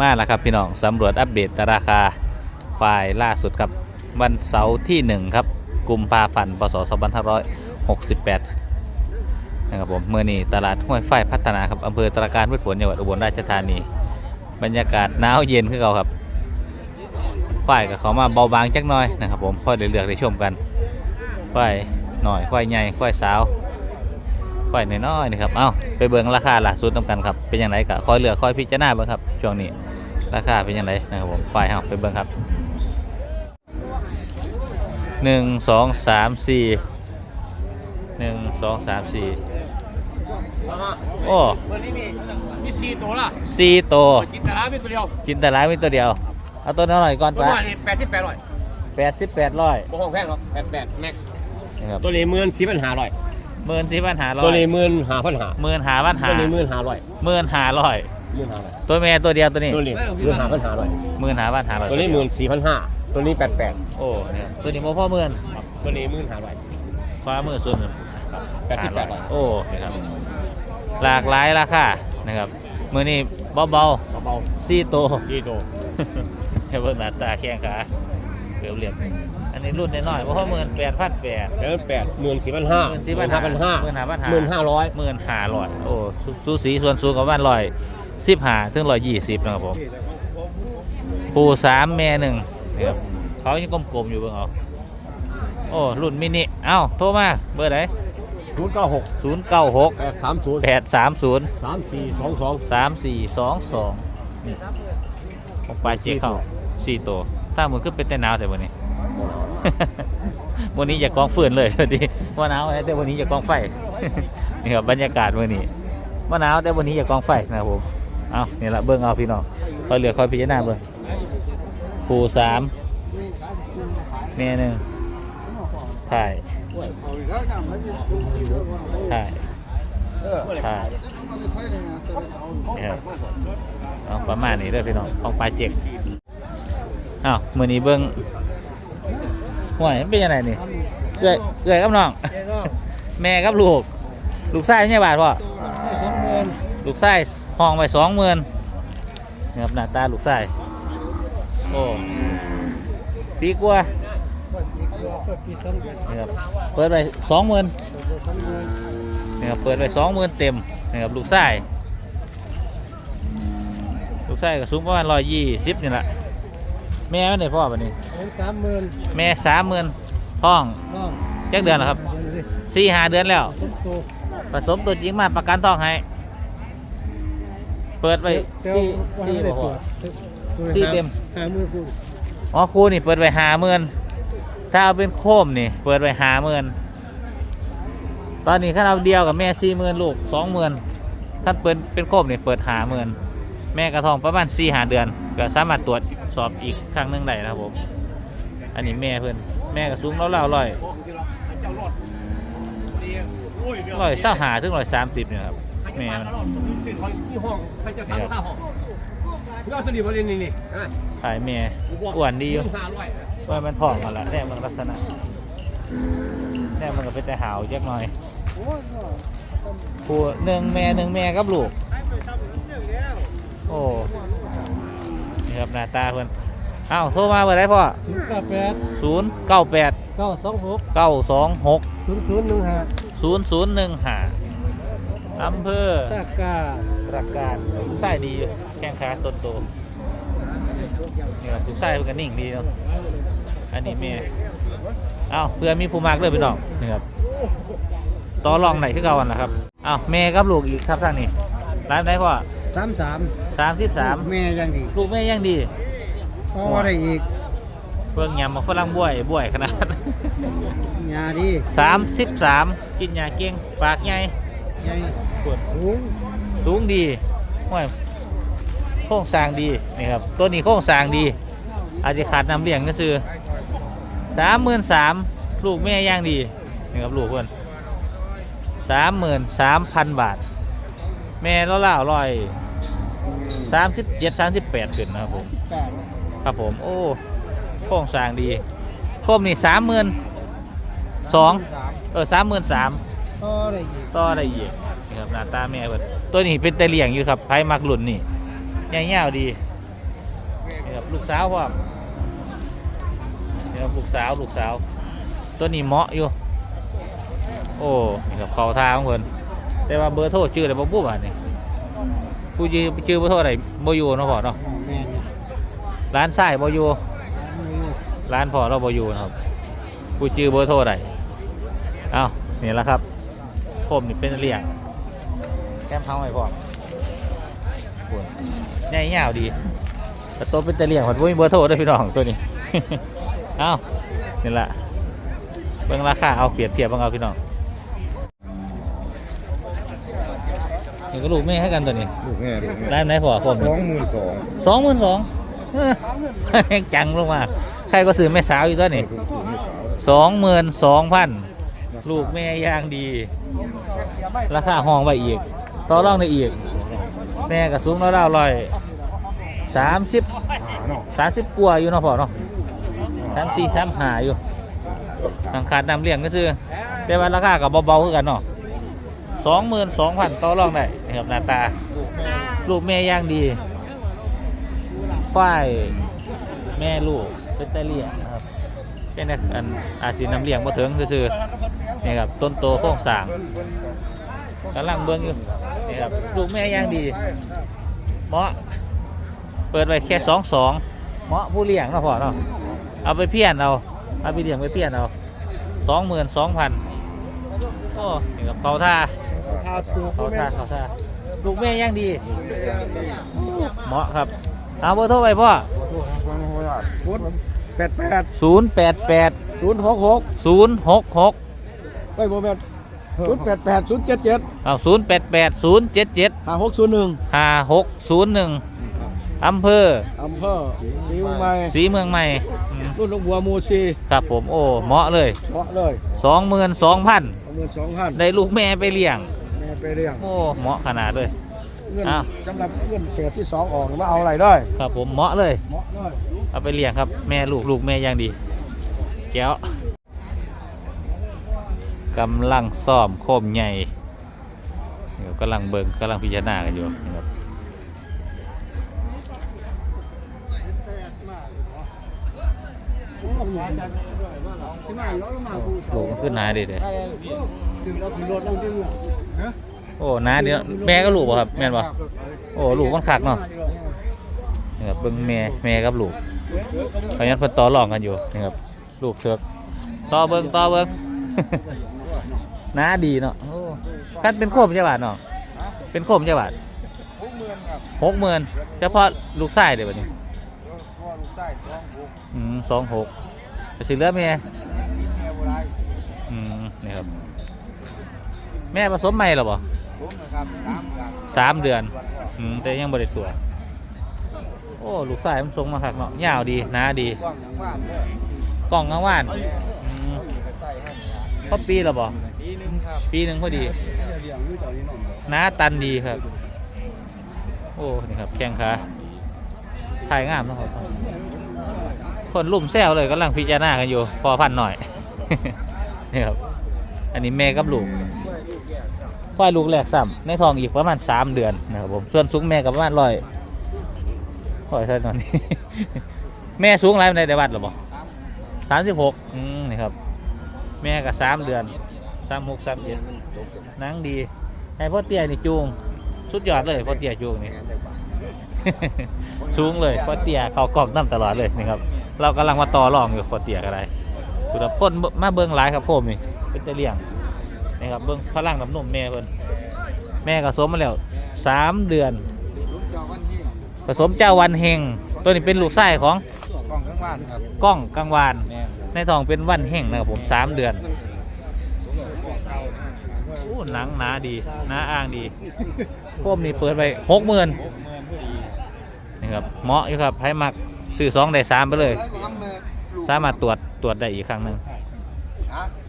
มาแล้วครับพี่น้องสำรวจอัปเดตราคาควายล่าสุดครับวันเสาร์ที่ 1 ครับกุมภาพันธ์พศ2568นะครับผมเมื่อนี้ตลาดห้วยฝ้ายพัฒนาครับอำเภอตราการพืชผลจังหวัดอุบลราชธานี บรรยากาศหนาวเย็นขึ้นเราครับฝ้ายกับเขามาเบาบางจักหน่อยนะครับผมค่อยเลือกได้ชมกันควายหน่อยควายใหญ่ควายสาวค่อยน้อยๆนะครับ เอ้าไปเบิ่งราคาล่าสุดนำกันครับ เป็นอยังไงก็คอยเลือกคอยพิจารณาเบิ่งครับ ช่วงนี้ ราคาเป็นยังไงนะครับผมฝ่ายเฮาไปเบิ่งครับหนึ่งสองสามสี่หนึ่งสองสามสี่โอ้วันนี้มีมีสี่ตัวละสี่ตัวกินแต่ละมีตัวเดียวกินแต่หลายมีตัวเดียวเอาตัวน้อยก่อนตัวปะว่านี่แปดสิบแปดร้อยแปดสิบแปดร้อยบ่ห้องแพงหรอกแปดแปดแม็กนะครับตัวนี้หมื่นสี่พันห้าร้อยหมื่นสี่พันหาร้อตัวยนี้หมื่นห้าพันห้าหมื่นหาพันหาตัวนี้หมื่นห้าร้อยหมื่นหาร้อย หมื่นห้าร้อยตัวแม่ตัวเดียวตัวนี้ตัวนี้หมื่นห้าพันห้าร้อยหมื่นหาพันหาร้อยตัวนี้หมื่นสี่พันห้าตัวนี้แปดแปดโอ้เนี่ยตัวนี้โมพ่อหมื่นตัวนี้หมื่นห้าร้อยฟ้ามือส่วนหนึ่งแปดสิบแปดร้อยโอ้นะครับหลากหลายราคานะครับมือนี้เบาเบาๆซี่โตๆที่โตให้เบิ่งหน้าตาแข้งขาเรียบเรียบๆอันนี้รุ่นน้อยๆเพราะว่าหมื่นแปดพันแปดแล้วแปดหมื่นสี่พันห้าหมื่นสี่พันห้าพันห้าหมื่นห้าพันห้าหมื่นห้าร้อยหมื่นห้าร้อยโอ้สูสูสีส่วนสูงกับบ้านร้อย สิบห้าถึงร้อยยี่สิบนะครับผมปูสามแม่หนึ่งนะครับเขายังกลมๆอยู่เบิ่งเอาโอ้รุ่นมินิเอ้าโทรมาเบอร์ไหนศูนย์เก้าหกศูนย์เก้าหกแปดสามศูนย์แปดสามศูนย์สามสี่สองสองสามสี่สองสองของปลาเจ๊เข้าสี่ตัวถ้ามันขึ้นเป็นแต่หนาวแต่วันนี้ วันนี้อย่ากองฟืนเลยพอดีว่าหนาวแต่วันนี้อย่ากองไฟนี่ครับบรรยากาศวันนี้ว่าหนาวแต่วันนี้อย่ากองไฟนะครับผม เอานี่ละเบิ้งเอาพี่น้องคอยเหลือคอยพิจารณาเบิ้งปูสามเมียหนึ่งถ่ายถ่ายถ่ายนี่ครับเอาประมาณนี้เด้อพี่น้องของปลาเจ็กอ้าวมือนี้เบิ้งห่วยมันเป็นยังไงนี่เอื้อยเอื้อยกับน้อง แม่กับลูก ลูกไส้เนี่ยบาทพ่อสองหมื่นลูกไส้ ห้องไปสองหมื่นนะครับหน้าตาลูกไส้โอ้ปีกว่านะครับเปิดไปสองหมื่นนะครับเปิดไปสองหมื่นเต็มนะครับลูกไส้ลูกไส้ก็สูงประมาณร้อยยี่สิบนี่แหละแม่ไม่ได้พ่อปะนี่สามหมื่นแม่สามหมื่นท้องน้องจักเดือนแล้วครับสี่ห้าเดือนแล้วทุกตัวผสมตัวจริงมาประกันท้องให้ เปิดไปสี่สี่บ่พอ สี่เต็มห้าหมื่นคูอ๋อครูนี่เปิดไว้หาเมื่นถ้าเอาเป็นโคมนี่ เปิดไว้หาเมื่นตอนนี้ถ้าเอาเดียวกับแม่สี่หมื่นลูกสองหมื่นถ้าเปิดเป็นโคมนี่เปิดหาเมื่นแม่กระทองประมาณสี่หาเดือนก็สามารถตรวจสอบอีกครั้งหนึงได้นะครับผม อันนี้แม่เพื่อนแม่กระสูงแล้วๆร้อยร้อยเศร้าหาถึงร้อยสามสิบเนี่ยครับ แม่มันที่ห้องใครจะทำข้าวห้องเอาตัวนี้มาเรียนนี่นี่ขายแม่อ้วนดีอยู่ห้าร้อยว่ามันทองกันละแน่มันลักษณะแน่มันก็เป็นแต่หาวเยกหน่อยผู้หนึ่งแม่หนึ่งแม่กับลูก โอ้นี่ครับหน้าตาเพื่อนเอ้าโทรมาเบอร์ไรพ่อศูนย์เก้าแปดศูนย์เก้าแปดเก้าสองหกเก้าสองหกศูนย์ศูนย์หนึ่งห้าศูนย์ศูนย์หนึ่งห้า อำเภอตากาตระการทุกไส้ดีอยู่แข้งขาต้นโตนี่ครับทุกไส้เป็นกันนิ่งดีเนาะอันนี้แม่เอ้าเพื่อมีผู้มากเลยพี่น้องนี่ครับต่อรองไหนขึ้นเก่ากันนะครับเอ้าแม่กับลูกอีกครับทางนี้ร้านไหนพ่อสามสามสามสิบสามแม่ยังดีลูกแม่ยังดีต่อได้อีกเพิ่งยำมาฝรั่งบ้วยบ้วยขนาดยาดีสามสิบสามกินยาเก่งปากใหญ่ ใหญ่ปวดสูงสูงดีห้วยโค้งสร้างดีนี่ครับตัวนี้โค้งสร้างดี อาจจะขาดน้ำเลี้ยงก็คือสามหมื่นสามลูกแม่ย่างดีนี่ครับลูกเพื่อนสามหมื่นสามพันบาท แม่ละล่าร้อยสามสิบเจ็ดสามสิบแปดขึ้นนะครับผมแปดครับผมโอ้โค้งสร้างดีโคมนี่สามหมื่นสองสามเออสามหมื่นสาม ต่อได้อีกต่อได้อีกนี่ครับหน้าตาแม่เพิ่นตัวนี้เป็นแต่เลี้ยงอยู่ครับไผมักหลุ่นนี่ใหญ่ยาวดีลูกสาวพร้อมนี่ครับลูกสาวลูกสาว ตัวนี้เหมาะอยู่ โอ้นี่ครับเขาทางของเพิ่นแต่ว่าเบอร์โทรชื่ออะไรบ่ปุ๊บอะนี่ผู้ชื่อชื่อเบอร์โทรอะไรบ่อยู่เนาะพ่อเนาะแม่นอยู่ร้านทรายบ่อยู่ไม่รู้ร้านพ่อเราบ่อยู่นะครับผู้ชื่อเบอร์โทรอะไรเอ้านี่แหละครับผ มนี่เป็นเลี้ยงแคมเฮาให้พ่อคุณใหญ่ยาวดีแต่ตัวเป็นตะเลี้ยงผมมีเบอร์โทรด้วยพี่น้องตัวนี้ เอ้านี่แหละเบิ่งราคาเอาเปรียบเทียบเบิ่งเอาพี่น้องนี่ก็ลูกแม่ให้กันตัวนี้ลูกแง่ลูกแง่ร้านไหนพอผมสองหมื่นสองสองหมื่นสองจังลงมา ใครก็ซื้อแม่สาวอยู่ตัวนี้ถูกถูกไม่ขาวสองหมื่นสองพัน ลูกแม่ย่างดี ราคาห้องไปอีก ต่อรองได้อีก แม่ก็สูงแล้วเราลอยสามสิบสามสิบกว่าอยู่เนาะพ่อเนาะสามสี่สามหาอยู่ทางขาดนำเลี้ยงก็ซื้อแต่ว่าราคากับเบาๆคือกันเนาะสองหมื่นสองพันต่อรองได้ครับหน้าตา ลูกแม่ย่างดีฝ้ายแม่ลูกเป็นตะเลียงครับ เป็นอันอาจสินำเลี้ยงมาถึงซื่อๆนี่ครับต้นโตโค้งสร้างกำลังเบิ่งอยู่นี่ครับลูกแม่ย่างดีเหมาะเปิดไว้แค่สองสองเหมาะผู้เลี้ยงเนาะพ่อเนาะเอาไปเพี้ยนเอาเอาไปเลี้ยงไปเพี้ยนเอาสองหมื่นสองพันโอ้นี่ครับเขาท่าเขาท่าเขาท่าลูกแม่ย่างดี เหมาะครับเอาเบอร์โทรไปพ่อ แปดแปดศูนย์แปดแปดศูนย์หกหกศูนย์หกหกเอ้ยโมแมนศูนย์แปดแปดศูนย์เจ็ดเจ็ดเอาศูนย์แปดแปดศูนย์เจ็ดเจ็ดห้าหกศูนย์หนึ่งห้าหกศูนย์หนึ่งอำเภออำเภอศรีเมืองใหม่สีเมืองใหม่อืมรุ่นลูกบัวหมูซีครับผมโอ้เหมาะเลยเพาะเลยสองหมื่นสองพันสองหมื่นสองพันได้ลูกแม่ไปเลี้ยงแม่ไปเรียงโอ้เหมาะขนาดเลย เงินอ้าว สำหรับเงินเฟสที่สองออกมาเอาอะไรได้ครับผมเหมาะเลย เหมาะเลยเอาไปเลี้ยงครับ แม่ลูกลูกแม่อย่างดี แก้วกำลังซ่อมโคมใหญ่เดี๋ยวกำลังเบิ่งกำลังพิจารณากันอยู่นะครับที่มาย้อนมาโหมันขึ้นหนาดีเลย ถึงเราถึงรถนั่งดึงอะ โอ้หนาเดียวแม่ก็ลูกป่ะครับ แม่นป่ะโอ้ลูกมันคักเนาะนี่ครับเบิ่งแม่แม่กับลูกเขายันเพิ่นต่อรองกันอยู่นี่ครับลูกเถือกต่อเบิ่งต่อเบิ่งหนาดีเนาะโอ้คันเป็นโคมใช่บาทเนาะเป็นโคมใช่บาทหกหมื่นครับหกหมื่นเฉพาะลูกไส้เดี๋ยวบัดนี้พ่อลูกไส้สองหกอืมสองหกจะสิเหลือแม่แม่โบราณอืมนี่ครับ แม่ผสมใหม่หรอบ่ ผมนะครับสามครับสามเดือนอืมแต่ยังบริตัวโอ้ลูกสายมันทรงมาคักเนาะยาวดีหนาดีกว้างทั้งบ้านเด้อกล่องกลางว่านอืมใส่ให้พอปีหรอบ่ปีหนึงครับปีหนึ่งพอดีเลี้ยงด้วยตอนนี้น้องหนาตันดีครับ โอ้นี่ครับแข้งขาถ่ายงามเนาะครับ คนลุ่มแซวเลยกำลังพิจารณากันอยู่ พอพันหน่อย นี่ครับ อันนี้แม่กับลูกคควายลูกแรกซ้ำในท้องอีกประมาณสามเดือนนะครับผมส่วนสูงแม่กับประมาณร้อยร้อยเท่านั้นแม่สูงไรในได้วัดหรือบ่าสามสิบหกอืมนี่ครับ แม่กับสามเดือนสามหกสามเจ็ดนังดีให้พ่อเตี้ยนี่จูง สุดยอดเลยพ่อเตี้ยจูงนี่สูงเลยพ่อเตี้ยเขากองน้ำตลอดเลยนี่ครับ เรากำลังมาต่อรองอยู่พ่อเตี้ยก็ได้สุดพ้นมาเบิ้งหลายครับโคมนี่เป็นจะเลี้ยง นี่ครับเบิ้งพลังน้ำนมแม่เพิ่นแม่ก็สมมาแล้วสามเดือนลูกจอวันที่ผสมเจ้าวันเฮงตัวนี้เป็นลูกไส้ของกล้องทั้งบ้านครับกล้องกังวานแม่ในท้องเป็นวันเฮงนะครับผมสามเดือนโอ้หนังหนาดีหนาอ้างดีโคมนี่เปิดไปหกหมื่นหกหมื่นพอดีนี่ครับเหมาะอยู่ครับให้มักซื้อสองได้สามไปเลย สามารถตรวจตรวจได้อีกครั้งหนึ่งนะสองหก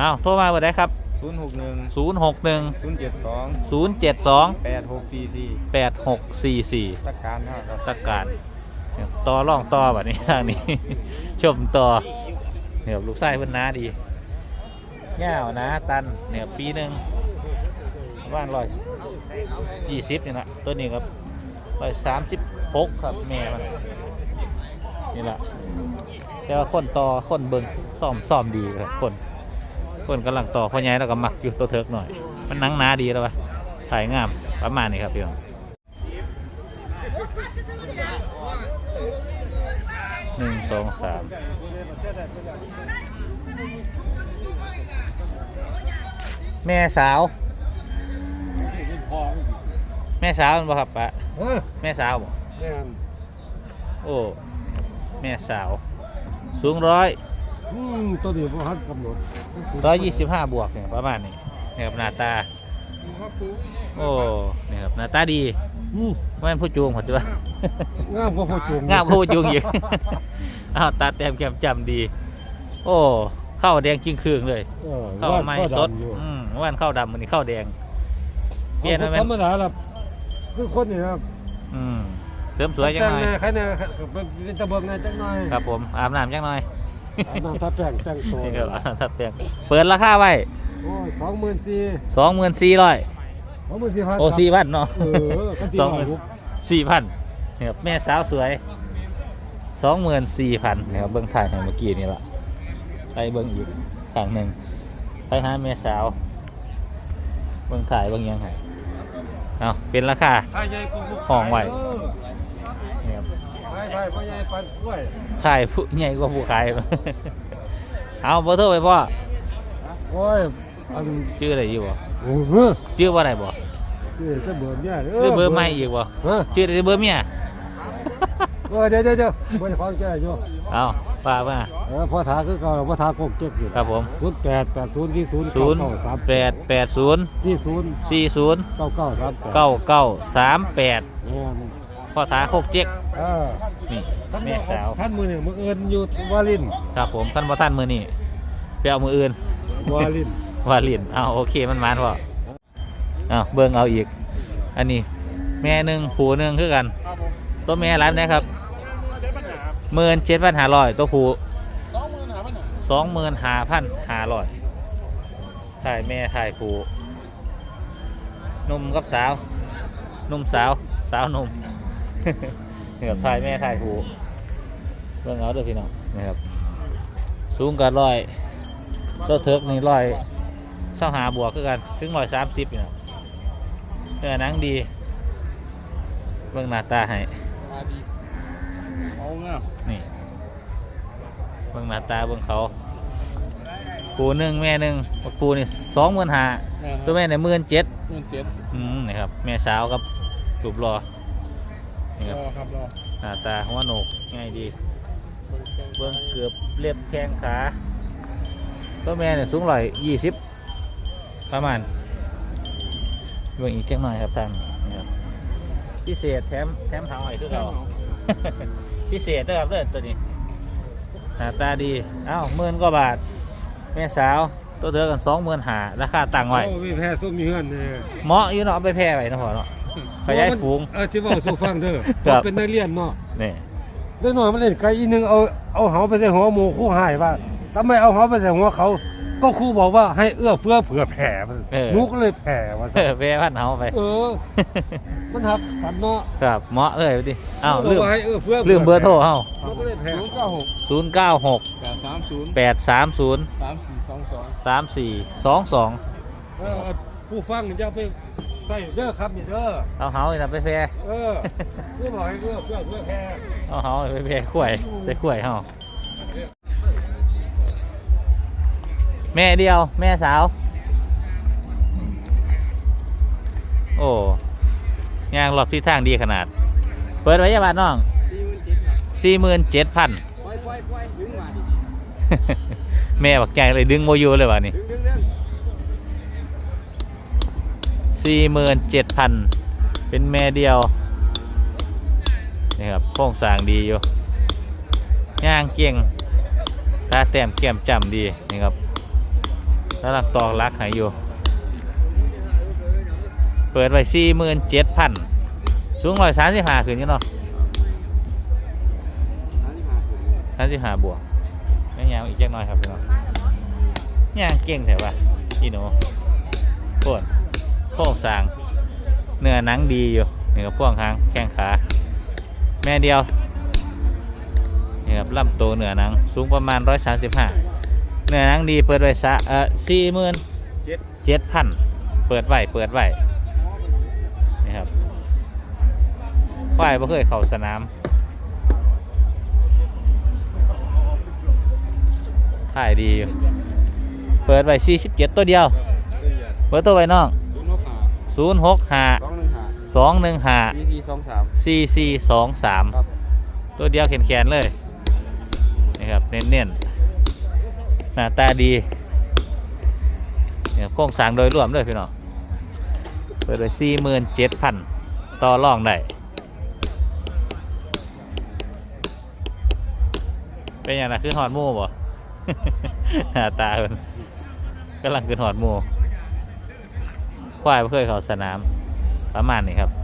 อ้าวโทรมาเบอร์ได้ครับ ศูนย์หกหนึ่งศูนย์หกหนึ่งศูนย์เจ็ดสองศูนย์เจ็ดสองแปดหกสี่สี่แปดหกสี่สี่ตักการนะครับ ตะการเนี่ยต่อร่องต่อแบบนี้ทางนี้ ชมต่อเนี่ยลูกไส้เพิ่นหนาดีเง่าวหนะตันเนี่ยปีหนึ่งว่านร้อยยี่สิบนี่นะตัวนี้ครับร้อยสามสิบหกครับแม่มันนี่แหละแต่ว่าคนต่อคนเบิ่งซ่อมซ่อมดีครับคน คนกำลังต่อพ่อใหญ่แล้วก็มักอยู่ตัวเทิกหน่อย มันหนังหนาดีแล้ววะถ่ายงามประมาณนี้ครับพี่น้องหนึ่งสองสามแม่สาว แม่สาวมันบ่ครับปะเออแม่สาวบ่แม่นโอ้ แม่สาว สูงร้อย อืมตัวนี้บ่ฮัดกำหนดร้อยยี่สิบห้าบวกเนี่ยประมาณนี้นี่ครับหน้าตา โอ้นี่ครับหน้าตาดีอืมไม่เป็นผู้จูงผมจะว่างามกว่าพ่อจุงงามกว่าผู้จูงอีก อ้าวตาแต้มแก้มจำดี โอ้เข้าแดงจริงคืองเลยเออเข้าไม้วดสดอยู่อืมว่านเข้าดำมันนี้เข้าแดง เปลี่ยนอามาไหม ธรรมดาล่ะคือคนนี่ครับอืมเสริมสวยจังแต่งหน่อยแน่ใครแน่เป็นตะเบิงแน่จังหน่อย ครับผมอาบน้ำจังหน่อยอาบ น้ำทับแป้งแต่งตัวนี่ครับอาบน้ำทับแป้งเปิดราคาไว้โอ้ยสองหมื่นสี่สองหมื่นสี่ร้อยสองหมื่นสี่พันโอ้สี่พันเนาะเออก็ที่สองหมื่นว่าสี่พันนี่ครับแม่สาวสวยสองหมื่นสี่พันนี่ครับเบิ้งถ่ายให้เมื่อกี้นี่ละไปเบิ้งอีกครั้งหนึ่งไปหาแม่สาวเบิ้งถ่ายเบิ้งยังไงเอาเป็นราคาถ่ายใหญ่กูกูห้องไว้เออนี่ ครับถ่ายถ่ายพ่อใหญ่ปันกล้วยถ่ายผู้ใหญ่กว่าผู้ขาย เอาเบอร์โทรไปพ่อโอ้ยอันชื่ออะไรอยู่บ่โอ้โหชื่อว่าอะไรบ่เจ๊จะเบอร์เนี่ยหรือเบอร์ไม่อีกบ่ฮะชื่ออะไรเบอร์เมียเออเดี๋ยวเดี๋ยวเดี๋ยวเบอร์ของแกอยู่เอาป้าว่าเออพ่อถาคือเก่าพ่อถาโกกเจ๊กอยู่ครับผมศูนย์แปดแปดศูนย์ที่ศูนย์ศูนย์เก้าสามแปดแปดศูนย์ที่ศูนย์สี่ศูนย์เก้าเก้าสามแปดเก้าเก้าสามแปดเนี่ยพ่อท้าโคกเจ๊ก เออนี่แม่สาว ท่านมือเนี่ยมือเอินอยู่วาลินครับผมท่านบ่ท่านมือนี่ไปเอามืออื่น วาลินว่าลินอ้าวโอเคมันมานพ่ออ้าวเบิ่งเอาอีก อันนี้ แม่หนึ่งผูหนึ่งคือกันตัวแม่ร้านนะครับหมื่นเจ็ดพันห้าร้อยตัวผูสองหมื่นห้าพันห้าร้อยถ่ายแม่ถ่ายผูหนุ่มกับสาวหนุ่มสาว สาวหนุ่ม เหนือถ่ายแม่ถ่ายผูเบิ่งเอาเด้อพี่น้องนะครับ สูงกันร้อยตัวเทิกนี่ร้อยเศร้าหาบวกคือกัน ถึงร้อยสามสิบอยู่นะเนื้อหนังดี เบิ่งหน้าตาให้เอาเงี้ยนี่ เบิ่งหน้าตาเบิ่งเขาปูหนึ่งแม่หนึ่งปูนี่สองหมื่นห้าตัวแม่เนี่ยหมื่นเจ็ดเงินเจ็ดอืมนี่ครับ แม่สาวกับรูปรอ นี่ครับรอครับรอหน้าตาหัวโหนกง่ายดี เบิ้งเกือบเล็บแข้งขาตัวแม่เนี่ยสูงร้อยยี่สิบประมาณเบิ้งอีกจักหน่อยครับท่านนี่ครับพิเศษแถมแถมเท้าใหม่คือเราพิเศษด้วยครับเด้อตัวนี้หน้าตาดีเอ้าหมื่นกว่าบาท แม่สาวตัวเธอกันสองหมื่นหาราคาต่างไว้โอ้มีแพ้ส้มมีเฮือนเนี่ยเหมาะอยู่เนาะเอาไปแพร่ไว้เนาะพ่อเนาะ ขยายฝูงเออที่ว่าสู่ฟังเด้อครับเป็นนักเรียนเนาะนี่เด็กน้อยมันเล่นไกลอีนึงเอาเอาเหาไปใส่หัวหมูครู่หายว่าทำไมเอาเหาไปใส่หัวเขา ก็ครูบอกว่าให้เอื้อเฟื้อเผื่อแผ่มันหนูก็เลยแผ่ว่าเออแพร่พันเฮาไป เออ มันหักกันเนาะครับเหมาะเลยดิอ้าวบลือกมว่าให้เอื้อเฟื้อลืมเบอร์โทรเฮาหนูก็เลยแผ่ศูนย์เก้าหกศูนย์เก้าหกแปดสามศูนย์แปดสามศูนย์สามสี่สองสองสามสี่สองสองเออผู้ฟังจะไป ใส่เด้อครับนี่เด้อเอาเฮาเลยนะไปแพร่เออเพื่อบอกให้เอื้อเฟื้อเผื่อแผ่เอาเฮาไปแพร่ขวยไปขวยเฮาแม่เดียว แม่สาว โอ้ยางหลบที่ทางดีขนาด เปิดไว้ยาบาทน้องสี่หมื่นเจ็ดพันปล่อยปล่อยปล่อยดึงมาดิแม่บักใจเลยดึงโมยูเลยวะนี่ดึงดึงดึง สี่หมื่นเจ็ดพันเป็นแม่เดียวนี่ครับโครงสร้างดีอยู่ย่างเก่งตาแต้มแก้มจำดีนี่ครับแล้วหลักตอกรักหายอยู่ เปิดไว้สี่หมื่นเจ็ดพันสูงร้อยสามสิบห้าขึ้นกันเนาะสามสิบห้าบวกไม่ยาวอีกจักน่อยครับพี่น้องย่างเก่งแถวว่าอีโนโคตร โครงสร้างเนื้อหนังดีอยู่นี่ก็พ่วงหางแข้งขาแม่เดียวนี่ครับลำตัวเนื้อหนังสูงประมาณ 135 เนื้อหนังดีเปิดไว้ซะเออสี่หมื่นเจ็ดพันเปิดไว้เปิดไว้นี่ครับควายบ่เคยเข้าสนามถ่ายดีอยู่เปิดไว้47 ตัวเดียว เปิดตัวไว้น้อง ศูนย์หกห้า065สองหนึ่งห้า215สี่สี่สองสาม4423ครับตัวเดียวแขนๆเลยนี่ครับเน้นๆหน้าตาดีเนี่ยโครงสร้างโดยรวมเลยพี่น้องเปิดไปสี่หมื่นเจ็ดพันต่อรองได้เป็นอย่างไรคือหอดหมูบ่ หน้าตาเป็นกำลังคือหอดหมู ควายเพื่อเขาสนามประมาณนี้ครับ